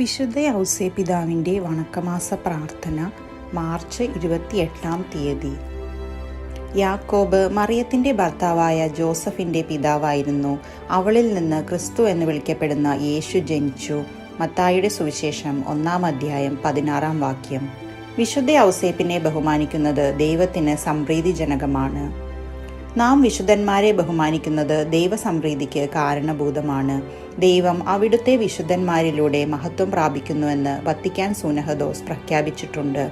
വിശുദ്ധ ഔസേ പിതാവിന്റെ വണക്കമാസ പ്രാർത്ഥന മാർച്ച് ഇരുപത്തിയെട്ടാം തീയതി. യാക്കോബ് മറിയത്തിന്റെ ഭർത്താവായ ജോസഫിന്റെ പിതാവായിരുന്നു. അവളിൽ നിന്ന് ക്രിസ്തു എന്ന് വിളിക്കപ്പെടുന്ന യേശു ജനിച്ചു. മത്തായിയുടെ സുവിശേഷം ഒന്നാം അധ്യായം പതിനാറാം വാക്യം. വിശുദ്ധ ഔസേപ്പിനെ ബഹുമാനിക്കുന്നത് ദൈവത്തിന് സംപ്രീതിജനകമാണ്. നാം വിശുദ്ധന്മാരെ ബഹുമാനിക്കുന്നത് ദൈവസംപ്രീതിക്ക് കാരണഭൂതമാണ്. ദൈവം അവിടുത്തെ വിശുദ്ധന്മാരിലൂടെ മഹത്വം പ്രാപിക്കുന്നുവെന്ന് വത്തിക്കാൻ സൂനഹദോസ് പ്രഖ്യാപിച്ചിട്ടുണ്ട്.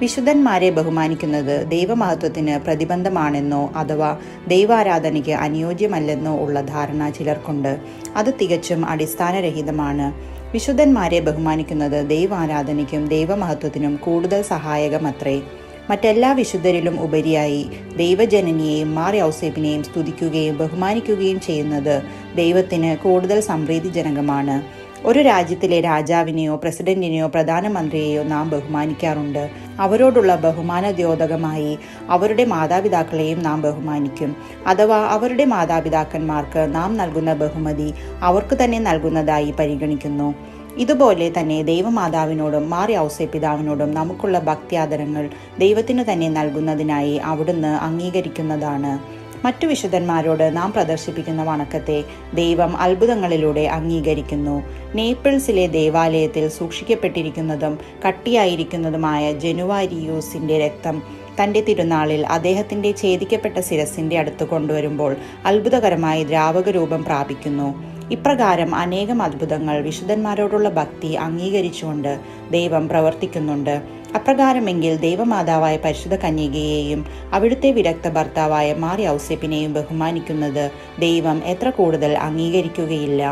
വിശുദ്ധന്മാരെ ബഹുമാനിക്കുന്നത് ദൈവമഹത്വത്തിന് പ്രതിബന്ധമാണെന്നോ അഥവാ ദൈവാരാധനയ്ക്ക് അനുയോജ്യമല്ലെന്നോ ഉള്ള ധാരണ ചിലർക്കുണ്ട്. അത് തികച്ചും അടിസ്ഥാനരഹിതമാണ്. വിശുദ്ധന്മാരെ ബഹുമാനിക്കുന്നത് ദൈവാരാധനയ്ക്കും ദൈവമഹത്വത്തിനും കൂടുതൽ സഹായകമത്രേ. മറ്റെല്ലാ വിശുദ്ധരിലും ഉപരിയായി ദൈവജനനിയെയും മാർ ഔസേബിനെയും സ്തുതിക്കുകയും ബഹുമാനിക്കുകയും ചെയ്യുന്നത് ദൈവത്തിന് കൂടുതൽ സംപ്രീതിജനകമാണ് ഒരു രാജ്യത്തിലെ രാജാവിനെയോ പ്രസിഡന്റിനെയോ പ്രധാനമന്ത്രിയെയോ നാം ബഹുമാനിക്കാറുണ്ട്. അവരോടുള്ള ബഹുമാനദ്യോതകമായി അവരുടെ മാതാപിതാക്കളെയും നാം ബഹുമാനിക്കും. അഥവാ അവരുടെ മാതാപിതാക്കന്മാർക്ക് നാം നൽകുന്ന ബഹുമതി അവർക്ക് തന്നെ നൽകുന്നതായി പരിഗണിക്കുന്നു. ഇതുപോലെ തന്നെ ദൈവമാതാവിനോടും മാറി ഔസേ പിതാവിനോടും നമുക്കുള്ള ഭക്തിയാദരങ്ങൾ ദൈവത്തിന് തന്നെ നൽകുന്നതിനായി അവിടുന്ന് അംഗീകരിക്കുന്നതാണ്. മറ്റു വിശുദ്ധന്മാരോട് നാം പ്രദർശിപ്പിക്കുന്ന വണക്കത്തെ ദൈവം അത്ഭുതങ്ങളിലൂടെ അംഗീകരിക്കുന്നു. നേപ്പിൾസിലെ ദേവാലയത്തിൽ സൂക്ഷിക്കപ്പെട്ടിരിക്കുന്നതും കട്ടിയായിരിക്കുന്നതുമായ ജനുവാരിയൂസിന്റെ രക്തം തന്റെ തിരുനാളിൽ അദ്ദേഹത്തിന്റെ ഛേദിക്കപ്പെട്ട ശിരസിന്റെ അടുത്ത് കൊണ്ടുവരുമ്പോൾ അത്ഭുതകരമായി ദ്രാവക രൂപം പ്രാപിക്കുന്നു. ഇപ്രകാരം അനേകം അത്ഭുതങ്ങൾ വിശുദ്ധന്മാരോടുള്ള ഭക്തി അംഗീകരിച്ചുകൊണ്ട് ദൈവം പ്രവർത്തിക്കുന്നുണ്ട്. അപ്രകാരമെങ്കിൽ ദൈവമാതാവായ പരിശുദ്ധ കന്യകയെയും അവിടുത്തെ വിരക്ത ഭർത്താവായ മാറി ഔസേപ്പിനെയും ബഹുമാനിക്കുന്നത് ദൈവം എത്ര കൂടുതൽ അംഗീകരിക്കുകയില്ല.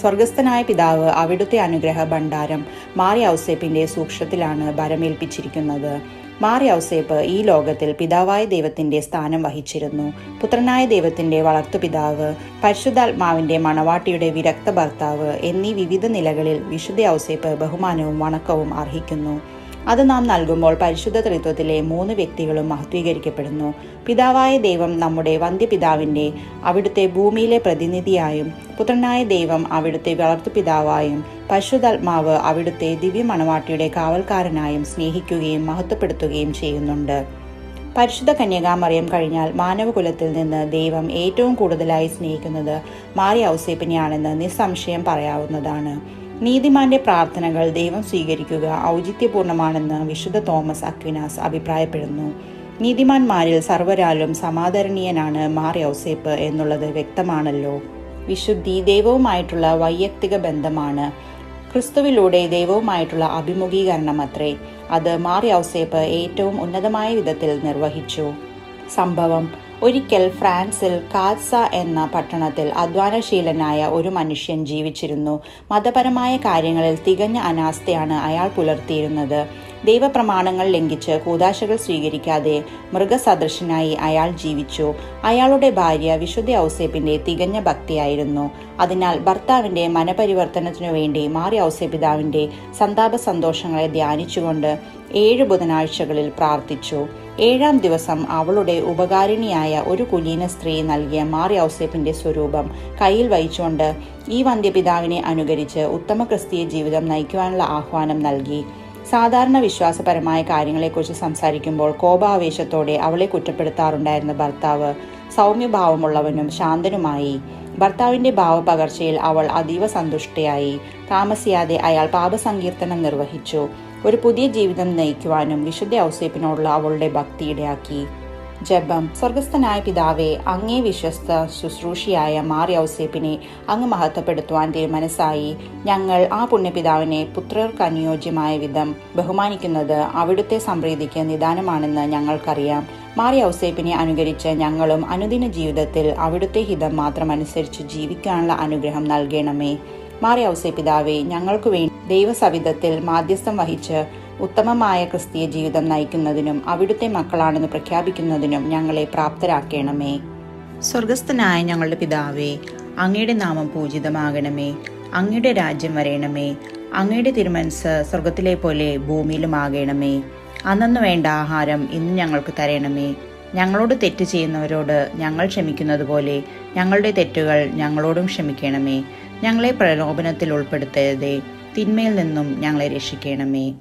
സ്വർഗസ്ഥനായ പിതാവ് അവിടുത്തെ അനുഗ്രഹ ഭണ്ഡാരം മാറി ഔസേപ്പിന്റെ സൂക്ഷ്മത്തിലാണ് ഭരമേൽപ്പിച്ചിരിക്കുന്നത്. മാറി ഔസേപ്പ് ഈ ലോകത്തിൽ പിതാവായ ദൈവത്തിന്റെ സ്ഥാനം വഹിച്ചിരുന്നു. പുത്രനായ ദൈവത്തിന്റെ വളർത്തുപിതാവ് പരിശുദ്ധാത്മാവിന്റെ മണവാട്ടിയുടെ വിരക്ത ഭർത്താവ് എന്നീ വിവിധ നിലകളിൽ വിശുദ്ധ ഔസേപ്പ് ബഹുമാനവും വണക്കവും അർഹിക്കുന്നു. അത് നാം നൽകുമ്പോൾ പരിശുദ്ധ ത്രിത്വത്തിലെ മൂന്ന് വ്യക്തികളും മഹത്വീകരിക്കപ്പെടുന്നു. പിതാവായ ദൈവം നമ്മുടെ വന്ധ്യപിതാവിന്റെ അവിടുത്തെ ഭൂമിയിലെ പ്രതിനിധിയായും പുത്രനായ ദൈവം അവിടുത്തെ വളർത്തുപിതാവായും പരിശുദ്ധാത്മാവ് അവിടുത്തെ ദിവ്യമണവാട്ടിയുടെ കാവൽക്കാരനായും സ്നേഹിക്കുകയും മഹത്വപ്പെടുത്തുകയും ചെയ്യുന്നുണ്ട്. പരിശുദ്ധ കന്യകാമറിയം കഴിഞ്ഞാൽ മാനവകുലത്തിൽ നിന്ന് ദൈവം ഏറ്റവും കൂടുതലായി സ്നേഹിക്കുന്നത് മാറി ഔസേപ്പിനെയാണെന്ന് നിസ്സംശയം പറയാവുന്നതാണ്. നീതിമാന്റെ പ്രാർത്ഥനകൾ ദൈവം സ്വീകരിക്കുക ഔചിത്യപൂർണമാണെന്ന് വിശുദ്ധ തോമസ് അക്വിനാസ് അഭിപ്രായപ്പെടുന്നു. നീതിമാന്മാരിൽ സർവരാലും സമാദരണീയനാണ് മാർ യൗസേപ്പ് എന്നുള്ളത് വ്യക്തമാണല്ലോ. വിശുദ്ധി ദൈവവുമായിട്ടുള്ള വൈയക്തിക ബന്ധമാണ്. ക്രിസ്തുവിലൂടെ ദൈവവുമായിട്ടുള്ള അഭിമുഖീകരണം അത്രേ അത് മാർ യൗസേപ്പ് ഏറ്റവും ഉന്നതമായ വിധത്തിൽ നിർവഹിച്ചു. സംഭവം ഒരിക്കൽ ഫ്രാൻസിൽ കാത്സ എന്ന പട്ടണത്തിൽ അധ്വാനശീലനായ ഒരു മനുഷ്യൻ ജീവിച്ചിരുന്നു. മതപരമായ കാര്യങ്ങളിൽ തികഞ്ഞ അനാസ്ഥയാണ് അയാൾ പുലർത്തിയിരുന്നത്. ദൈവപ്രമാണങ്ങൾ ലംഘിച്ച് കൂതാശകൾ സ്വീകരിക്കാതെ മൃഗസദൃശനായി അയാൾ ജീവിച്ചു. അയാളുടെ ഭാര്യ വിശുദ്ധ ഔസേപ്പിന്റെ തികഞ്ഞ ഭക്തിയായിരുന്നു. അതിനാൽ ഭർത്താവിന്റെ മനപരിവർത്തനത്തിനു വേണ്ടി മാറി ഔസേപിതാവിന്റെ സന്താപ സന്തോഷങ്ങളെ ധ്യാനിച്ചുകൊണ്ട് ഏഴ് ബുധനാഴ്ചകളിൽ പ്രാർത്ഥിച്ചു. ഏഴാം ദിവസം അവളുടെ ഉപകാരിണിയായ ഒരു കുലീന സ്ത്രീ നൽകിയ മാറി ഔസേപ്പിന്റെ സ്വരൂപം കയ്യിൽ വഹിച്ചുകൊണ്ട് ഈ വന്ധ്യപിതാവിനെ അനുകരിച്ച് ഉത്തമ ക്രിസ്തീയ ജീവിതം നയിക്കുവാനുള്ള ആഹ്വാനം നൽകി. സാധാരണ വിശ്വാസപരമായ കാര്യങ്ങളെക്കുറിച്ച് സംസാരിക്കുമ്പോൾ കോപാവേശത്തോടെ അവളെ കുറ്റപ്പെടുത്താറുണ്ടായിരുന്ന ഭർത്താവ് സൗമ്യഭാവമുള്ളവനും ശാന്തനുമായി. ഭർത്താവിന്റെ ഭാവപകർച്ചയിൽ അവൾ അതീവ സന്തുഷ്ടയായി. താമസിയാതെ അയാൾ പാപസങ്കീർത്തനം നിർവഹിച്ചു. ഒരു പുതിയ ജീവിതം നയിക്കുവാനും വിശുദ്ധ ഔസേപ്പിനോടുള്ള അവളുടെ ഭക്തി ഇടയാക്കി ജപം. സ്വർഗസ്ഥനായ പിതാവെ അങ്ങേ വിശ്വസ്ത ശുശ്രൂഷിയായ മാറി ഔസേപ്പിനെ അങ്ങ് മഹത്വപ്പെടുത്തുവാൻ തീരുമാനസായി ഞങ്ങൾ ആ പുണ്യപിതാവിനെ പുത്രർക്ക് അനുയോജ്യമായ വിധം ബഹുമാനിക്കുന്നത് അവിടുത്തെ സംപ്രീതിക്ക് നിദാനമാണെന്ന് ഞങ്ങൾക്കറിയാം. മാറി ഔസേപ്പിനെ അനുകരിച്ച് ഞങ്ങളും അനുദിന ജീവിതത്തിൽ അവിടുത്തെ ഹിതം മാത്രം അനുസരിച്ച് ജീവിക്കാനുള്ള അനുഗ്രഹം നൽകണമേ. മാറി ഔസേ പിതാവെ ഞങ്ങൾക്കു വേണ്ടി ദൈവസവിധത്തിൽ മാധ്യസ്ഥം വഹിച്ച് ഉത്തമമായ ക്രിസ്തീയ ജീവിതം നയിക്കുന്നതിനും അവിടുത്തെ മക്കളാണെന്ന് പ്രഖ്യാപിക്കുന്നതിനും ഞങ്ങളെ പ്രാപ്തരാക്കണമേ. സ്വർഗസ്ഥനായ ഞങ്ങളുടെ പിതാവേ അങ്ങയുടെ നാമം പൂജിതമാകണമേ. അങ്ങയുടെ രാജ്യം വരയണമേ അങ്ങയുടെ തിരുമനസ് സ്വർഗത്തിലെ പോലെ ഭൂമിയിലും ആകണമേ അന്നു വേണ്ട ആഹാരം ഇന്ന് ഞങ്ങൾക്ക് തരണമേ. ഞങ്ങളോട് തെറ്റ് ചെയ്യുന്നവരോട് ഞങ്ങൾ ക്ഷമിക്കുന്നത് പോലെ ഞങ്ങളുടെ തെറ്റുകൾ ഞങ്ങളോടും ക്ഷമിക്കണമേ. ഞങ്ങളെ പ്രലോഭനത്തിൽ ഉൾപ്പെടുത്തരുതേ. തിന്മയിൽ നിന്നും ഞങ്ങളെ രക്ഷിക്കണമേ.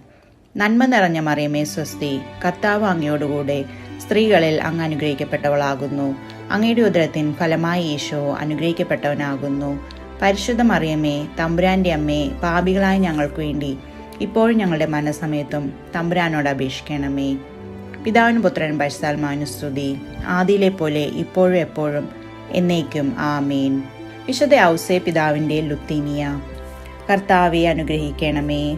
നന്മ നിറഞ്ഞ മറിയമേ സ്വസ്തി. കർത്താവ് അങ്ങയോടുകൂടെ സ്ത്രീകളിൽ അങ്ങ് അനുഗ്രഹിക്കപ്പെട്ടവളാകുന്നു. അങ്ങയുടെ ഉദരത്തിൻ ഫലമായി ഈശോ അനുഗ്രഹിക്കപ്പെട്ടവനാകുന്നു. പരിശുദ്ധ മറിയമേ തമ്പുരാന്റെ അമ്മേ പാപികളായ ഞങ്ങൾക്ക് വേണ്ടി ഇപ്പോഴും ഞങ്ങളുടെ മനസ്സമയത്തും തമ്പുരാനോട് അപേക്ഷിക്കണമേ. പിതാവിന് പുത്രൻ പരിശുദ്ധാത്മാനുസ്തുതി ആദിയിലെ പോലെ ഇപ്പോഴും എപ്പോഴും എന്നേക്കും ആമേൻ. വിശുദ്ധ ഔസേ പിതാവിന്റെ ലുത്തീനിയ കർത്താവെ അനുഗ്രഹിക്കണമേ.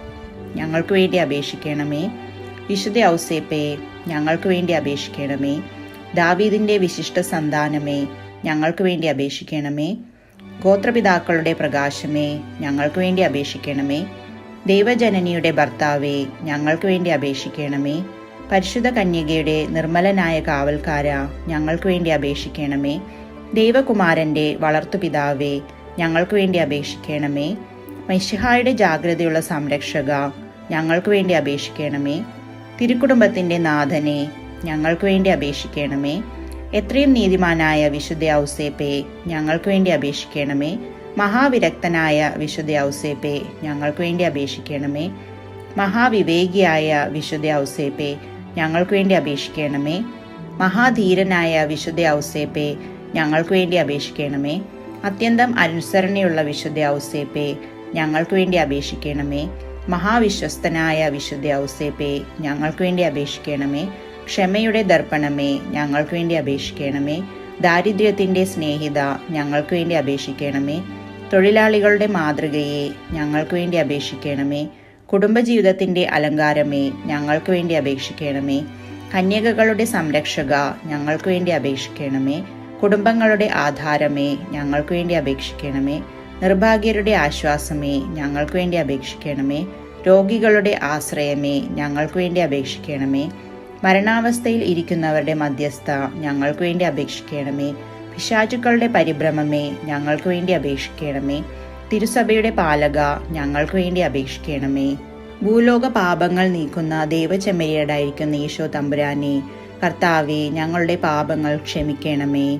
ഞങ്ങൾക്ക് വേണ്ടി അപേക്ഷിക്കണമേ. വിശുദ്ധ ഔസേപ്പേ ഞങ്ങൾക്ക് വേണ്ടി അപേക്ഷിക്കണമേ. ദാവീദിന്റെ വിശിഷ്ട സന്താനമേ ഞങ്ങൾക്ക് വേണ്ടി അപേക്ഷിക്കണമേ. ഗോത്രപിതാക്കളുടെ പ്രകാശമേ ഞങ്ങൾക്ക് വേണ്ടി അപേക്ഷിക്കണമേ. ദൈവജനനിയുടെ ഭർത്താവേ ഞങ്ങൾക്ക് വേണ്ടി അപേക്ഷിക്കണമേ. പരിശുദ്ധ കന്യകയുടെ നിർമ്മലനായ കാവൽക്കാര ഞങ്ങൾക്ക് വേണ്ടി അപേക്ഷിക്കണമേ. ദൈവകുമാരന്റെ വളർത്തുപിതാവേ ഞങ്ങൾക്ക് വേണ്ടി അപേക്ഷിക്കണമേ. മഷിഹായുടെ ജാഗ്രതയുള്ള സംരക്ഷക ഞങ്ങൾക്ക് വേണ്ടി അപേക്ഷിക്കണമേ. തിരുക്കുടുംബത്തിന്റെ നാഥനെ ഞങ്ങൾക്ക് വേണ്ടി അപേക്ഷിക്കണമേ. എത്രയും നീതിമാനായ വിശുദ്ധ ഔസേപ്പെ ഞങ്ങൾക്ക് വേണ്ടി അപേക്ഷിക്കണമേ. മഹാവിരക്തനായ വിശുദ്ധ ഔസേപ്പെ ഞങ്ങൾക്ക് വേണ്ടി അപേക്ഷിക്കണമേ. മഹാവിവേകിയായ വിശുദ്ധ ഔസേപ്പെ ഞങ്ങൾക്ക് വേണ്ടി അപേക്ഷിക്കണമേ. മഹാധീരനായ വിശുദ്ധ ഔസേപ്പെ ഞങ്ങൾക്ക് വേണ്ടി അപേക്ഷിക്കണമേ. അത്യന്തം അനുസരണയുള്ള വിശുദ്ധ ഔസേപ്പെ ഞങ്ങൾക്ക് വേണ്ടി അപേക്ഷിക്കണമേ. മഹാവിശ്വസ്തനായ വിശുദ്ധ ഔസേപ്പെ ഞങ്ങൾക്ക് വേണ്ടി അപേക്ഷിക്കണമേ. ക്ഷമയുടെ ദർപ്പണമേ ഞങ്ങൾക്ക് വേണ്ടി അപേക്ഷിക്കണമേ. ദാരിദ്ര്യത്തിന്റെ സ്നേഹിത ഞങ്ങൾക്ക് വേണ്ടി അപേക്ഷിക്കണമേ. തൊഴിലാളികളുടെ മാതൃകയെ ഞങ്ങൾക്ക് വേണ്ടി അപേക്ഷിക്കണമേ. കുടുംബജീവിതത്തിന്റെ അലങ്കാരമേ ഞങ്ങൾക്ക് വേണ്ടി അപേക്ഷിക്കണമേ. കന്യകകളുടെ സംരക്ഷക ഞങ്ങൾക്ക് വേണ്ടി അപേക്ഷിക്കണമേ. കുടുംബങ്ങളുടെ ആധാരമേ ഞങ്ങൾക്ക് വേണ്ടി അപേക്ഷിക്കണമേ. നിർഭാഗ്യരുടെ ആശ്വാസമേ ഞങ്ങൾക്ക് വേണ്ടി അപേക്ഷിക്കണമേ. രോഗികളുടെ ആശ്രയമേ ഞങ്ങൾക്ക് വേണ്ടി അപേക്ഷിക്കണമേ. മരണാവസ്ഥയിൽ ഇരിക്കുന്നവരുടെ മധ്യസ്ഥ ഞങ്ങൾക്ക് വേണ്ടി അപേക്ഷിക്കണമേ. പിശാചുക്കളുടെ പരിഭ്രമമേ ഞങ്ങൾക്ക് വേണ്ടി അപേക്ഷിക്കണമേ. തിരുസഭയുടെ പാലക ഞങ്ങൾക്ക് വേണ്ടി അപേക്ഷിക്കണമേ. ഭൂലോക പാപങ്ങൾ നീക്കുന്ന ദൈവചെമ്മരിയടായിരിക്കുന്ന ഈശോ തമ്പുരാനെ കർത്താവെ ഞങ്ങളുടെ പാപങ്ങൾ ക്ഷമിക്കണമേ.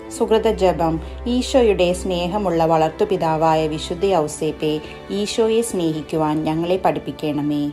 സുഹൃത ജപം ഈശോയുടെ സ്നേഹമുള്ള വളർത്തുപിതാവായ വിശുദ്ധ ഔസേപ്പെ ഈശോയെ സ്നേഹിക്കുവാൻ ഞങ്ങളെ പഠിപ്പിക്കണമേ.